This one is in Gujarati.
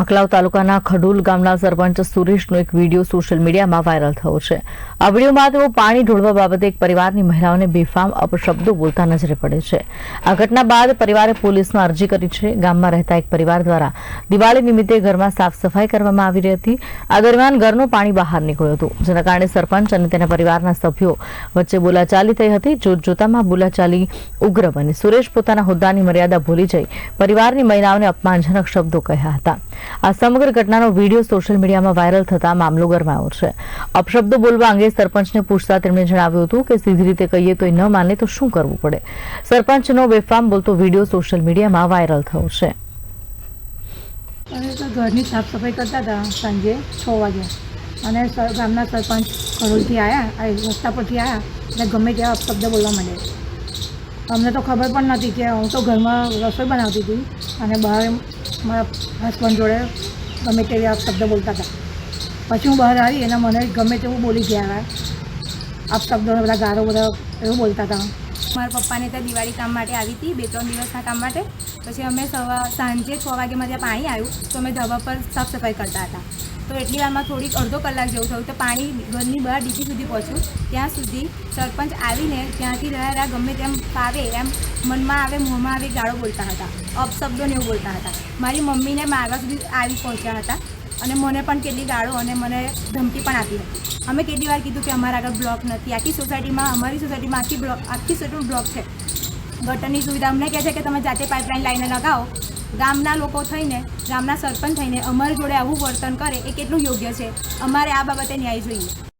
આંકલાવ તાલુકાના ખડુલ ગામના સરપંચ સુરેશનો એક વીડિયો સોશિયલ મીડિયામાં વાયરલ થયો છે. આ વિડીયોમાં તેઓ પાણી ઢોળવા બાબતે એક પરિવારની મહિલાઓને બેફામ અપશબ્દો બોલતા નજરે પડે છે. આ ઘટના બાદ પરિવારે પોલીસમાં અરજી કરી છે. ગામમાં રહેતા એક પરિવાર દ્વારા દિવાળી નિમિત્તે ઘરમાં સાફ સફાઈ કરવામાં આવી રહી હતી. આ દરમિયાન ઘરનું પાણી બહાર નીકળ્યું હતું. જેના કારણે સરપંચ અને તેના પરિવારના સભ્યો વચ્ચે બોલાચાલી થઈ હતી. જોત જોતામાં બોલાચાલી ઉગ્ર બની. સુરેશ પોતાના હોદ્દાની મર્યાદા ભૂલી જઈ પરિવારની મહિલાઓને અપમાનજનક શબ્દો કહ્યા હતા. આ સમગ્ર ઘટનાનો વીડિયો સોશિયલ મીડિયામાં વાયરલ થતા મામલો ગરમાયો છે. અપશબ્દો બોલવા અંગે સરપંચને પૂછતા તેમણે જણાવ્યું હતું કે સીધી રીતે કહીએ તો ન માને તો શું કરવું પડે? સરપંચનો બેફામ બોલતો વીડિયો સોશિયલ મીડિયામાં વાયરલ થયો છે. અમે તો ઘરની સાફ સફાઈ કરતા હતા સાંજે છ વાગ્યા. અને ગામના સરપંચ કરોલથી આવ્યા રસ્તા પરથી આવ્યા એટલે ગમે ત્યાં અપશબ્દ બોલવા માંડે અમને તો ખબર પણ નથી કે હું તો ઘરમાં રસોઈ બનાવતી હતી અને બહાર મારા હસબન્ડ જોડે ગમે તેવી અપશબ્દ બોલતા હતા. પછી હું બહાર આવી એના મને ગમે તેવું બોલી ગયા. અપશબ્દો બધા ગારો બધા એવું બોલતા હતા. મારા પપ્પાને ત્યાં દિવાળી કામ માટે આવી હતી, બે ત્રણ દિવસના કામ માટે. પછી અમે સવા સાંજે છ વાગે ત્યાં પાણી આવ્યું, તો અમે ધાબા પર સાફ સફાઈ કરતા હતા. તો એટલી વારમાં થોડીક અડધો કલાક જેવું થયું. તો પાણી ઘરની બહાર ડીપી સુધી પહોંચ્યું. ત્યાં સુધી સરપંચ આવીને ત્યાંથી રહ્યા ગમે તેમ ફાવે એમ મનમાં આવે, મોંમાં આવે ગાળો બોલતા હતા. અપશબ્દોને એવું બોલતા હતા. મારી મમ્મીને મારવા સુધી આવી પહોંચ્યા હતા અને મને પણ કેટલી ગાળો અને મને ધમકી પણ આપી હતી. અમે કેટલી વાર કીધું કે અમારા આગળ બ્લોક નથી. આખી સોસાયટીમાં, અમારી સોસાયટીમાં આખી બ્લોક આખી સોસાયટીમાં બ્લોક છે. ગટરની સુવિધા અમને કહે છે કે તમે જાતે પાઇપલાઇન લાઈને લગાવો. ગામના લોકો થઈને, ગામના સરપંચ થઈને અમારી જોડે આવું વર્તન કરે એ કેટલું યોગ્ય છે? અમારે આ બાબતે ન્યાય જોઈએ.